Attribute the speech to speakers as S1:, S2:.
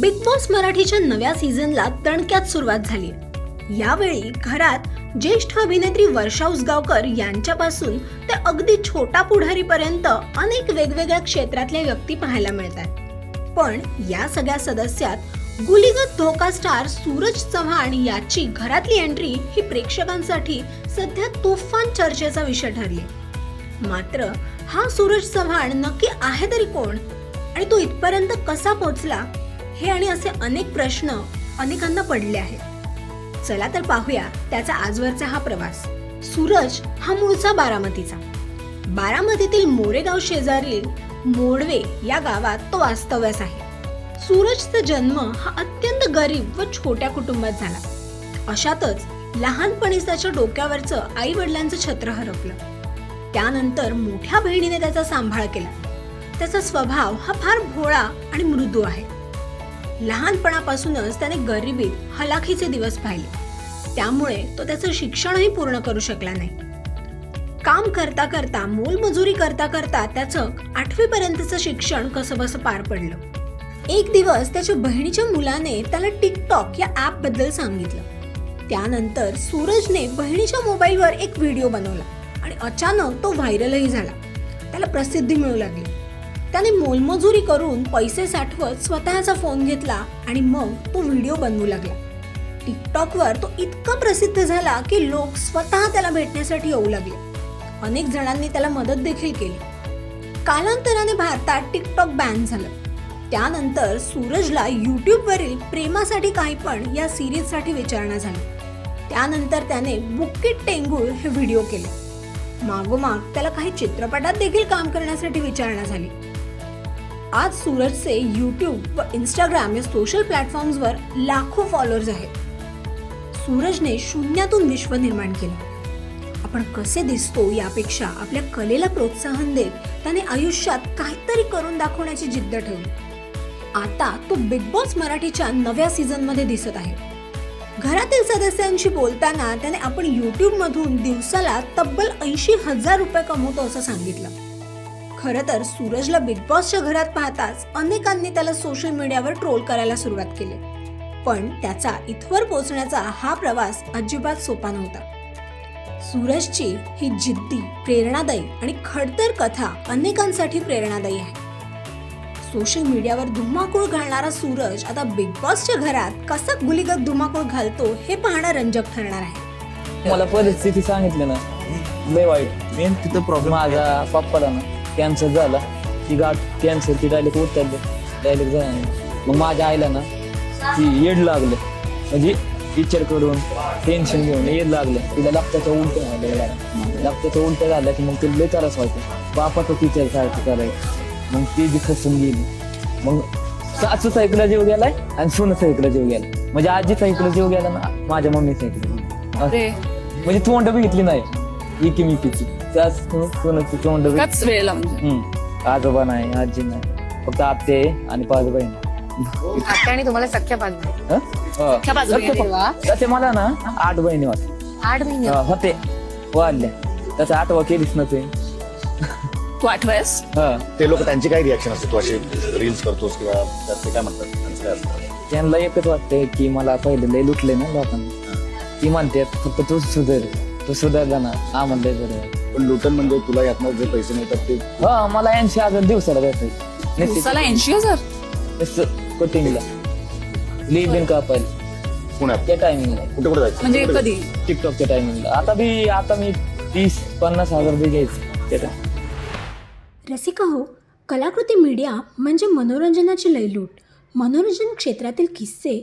S1: Big boss मराठीच्या नव्या सीझनला तणक्यात सुरुवात झाली यावेळी घरात ज्येष्ठ अभिनेत्री वर्षा उसगावकर यांच्यापासून ते अगदी छोटा पुढारीपर्यंत अनेक वेगवेगळ्या क्षेत्रातल्या व्यक्ती पाहायला मिळतात. पण या सगळ्या सदस्यात गुलीगत धोका स्टार सूरज चव्हाण याची घरातली एंट्री ही प्रेक्षकांसाठी सध्या तुफान चर्चेचा विषय ठरली. मात्र हा सूरज चव्हाण नक्की आहे तरी कोण? आणि तो इथपर्यंत कसा पोहोचला हे आणि असे अनेक प्रश्न अनेकांना पडले आहेत. चला तर पाहूया त्याचा आजवरचा हा प्रवास. सूरज हा मूळचा बारामतीचा. बारामतीतील मोरेगाव शेजारील मोडवे या गावात तो वास्तव्यास आहे. सूरजचा जन्म हा अत्यंत गरीब व छोट्या कुटुंबात झाला. अशातच लहानपणीच त्याच्या डोक्यावरचं आई वडिलांचं छत्र हरपलं. त्यानंतर मोठ्या बहिणीने त्याचा सांभाळ केला. त्याचा स्वभाव हा फार भोळा आणि मृदू आहे. लहानपणापासूनच त्याने गरिबीत हलाखीचे दिवस पाहिले. त्यामुळे तो त्याचं शिक्षणही पूर्ण करू शकला नाही. काम करता करता मोलमजुरी करता करता त्याचं आठवी पर्यंतचं शिक्षण कसंबसं पार पडलं. एक दिवस त्याच्या बहिणीच्या मुलाने त्याला टिकटॉक या ऍपबद्दल सांगितलं. त्यानंतर सूरजने बहिणीच्या मोबाईलवर एक व्हिडिओ बनवला आणि अचानक तो व्हायरलही झाला. त्याला प्रसिद्धी मिळू लागली. त्याने मोलमजुरी करून पैसे साठवत स्वतःचा फोन घेतला आणि मग तो व्हिडिओ बनवू लागला. टिकटॉकवर तो इतका प्रसिद्ध झाला की लोक स्वतः त्याला भेटण्यासाठी येऊ लागले. अनेक जणांनी त्याला मदत देखील केली. कालांतराने भारतात टिकटॉक बॅन झालं. त्यानंतर सूरजला युट्यूबवरील प्रेमासाठी काही पण या सिरीजसाठी विचारणा झाली. त्यानंतर त्याने बुक्कीट टेंगूळ हे व्हिडिओ केले. मागोमाग त्याला काही चित्रपटात देखील काम करण्यासाठी विचारणा झाली. आज सूरजचे यूट्यूब व इंस्टाग्राम या सोशल प्लॅटफॉर्म्सवर लाखो फॉलोअर्स आहेत. सूरजने शून्यातून विश्व निर्माण केलं. आपण कसे दिसतो यापेक्षा आपल्या कलेला प्रोत्साहन देत त्याने आयुष्यात काहीतरी करून दाखवण्याची जिद्द ठेवली. आता तो बिग बॉस मराठीच्या नव्या सीझनमध्ये दिसत आहे. घरातील सदस्यांशी बोलताना त्याने आपण यूट्यूबमधून दिवसाला तब्बल ऐंशी हजार रुपये कमवतो असं सांगितलं. खरं तर सूरजला बिग बॉसच्या घरात पाहताच अनेकांनी त्याला सोशल मीडियावर ट्रोल करायला सुरुवात केली. पण त्याचा इथवर पोहोचण्याचा हा प्रवास अजिबात सोपा नव्हता. सूरजची ही जिद्दी प्रेरणादायी आणि खडतर कथा अनेकांसाठी प्रेरणादायी आहे. सोशल मीडियावर धुमाकूळ घालणारा सूरज आता बिग बॉसच्या घरात कसा गुलीगत धुमाकूळ घालतो हे पाहणं रंजक ठरणार आहे.
S2: मला परिस्थिती सांगितली ना लय वाईट. मेन तिथं प्रॉब्लेम माझ्या पप्पाला ना कॅन्सर झाला ती गाठ कॅन्सर ती डायरेक्ट उतरली. डायरेक्ट झाला. मग माझ्या आईला ना ती येड लागलं. म्हणजे विचार करून टेन्शन घेऊन येड लागलं. तिला रक्ताचं उलट झालं रक्ताचं उलट झालं की मग ते लय त्रास व्हायचं. बापाचं टीचर सारखं करायचं. मग ती बी खसून गेली. मग सासू सायकला जीव गेलाय आणि सोनं सायकला जीव गेला. म्हणजे आजी सायकला जीव गेला ना माझ्या मम्मी सायकला
S3: अरे
S2: म्हणजे तोंड बघितली नाही. एकीमेकीची. त्याच कोणाची तोंड
S3: एकाच वेळेला म्हणजे.
S2: हम्म. आजोबा नाही आजी नाही फक्त आते आणि पाच बहीण
S3: आणि तुम्हाला सख्या पाच बहिणी.
S2: हं? हो.
S3: सख्या पाच बहिणी,
S2: सख्या
S3: अरे वा.
S2: पा- तसे मला ना आठ बहिणी होत्या
S3: आठ
S2: हं, होते. वाढल्या त्याचा आठवा केलीच नव्हते
S3: तू. आठवायस?
S4: ते लोक त्यांची काय रिॲक्शन असते तू असे रील्स करतोस किंवा तर ते काय म्हणतात त्यांचं काय असतं?
S2: त्यांना एकच वाटतंय की मला पहिले लय लुटले ना लोकांना. ती म्हणते फक्त तू सुधार. तू सुधारला ना. हा म्हणलंय बरं
S4: पण लुटन म्हणजे तुला यातनं जे पैसे मिळतात ते
S2: हा मला ऐंशी हजार दिवसाला भेटायचे
S3: ऐंशी हजार?
S2: कटिंगला. लिव्ह इन कापायला
S4: पुण्यात.
S2: त्या टायमिंगला
S4: कुठे कुठे जायचं?
S3: म्हणजे कधी?
S2: टिकटॉकच्या टायमिंगला आता बी आता मी तीस पन्नास हजार बी घ्यायचं. त्या time.
S1: रसिका हो कलाकृती मीडिया म्हणजे मनोरंजनाची लयलूट. मनोरंजन क्षेत्रातील किस्से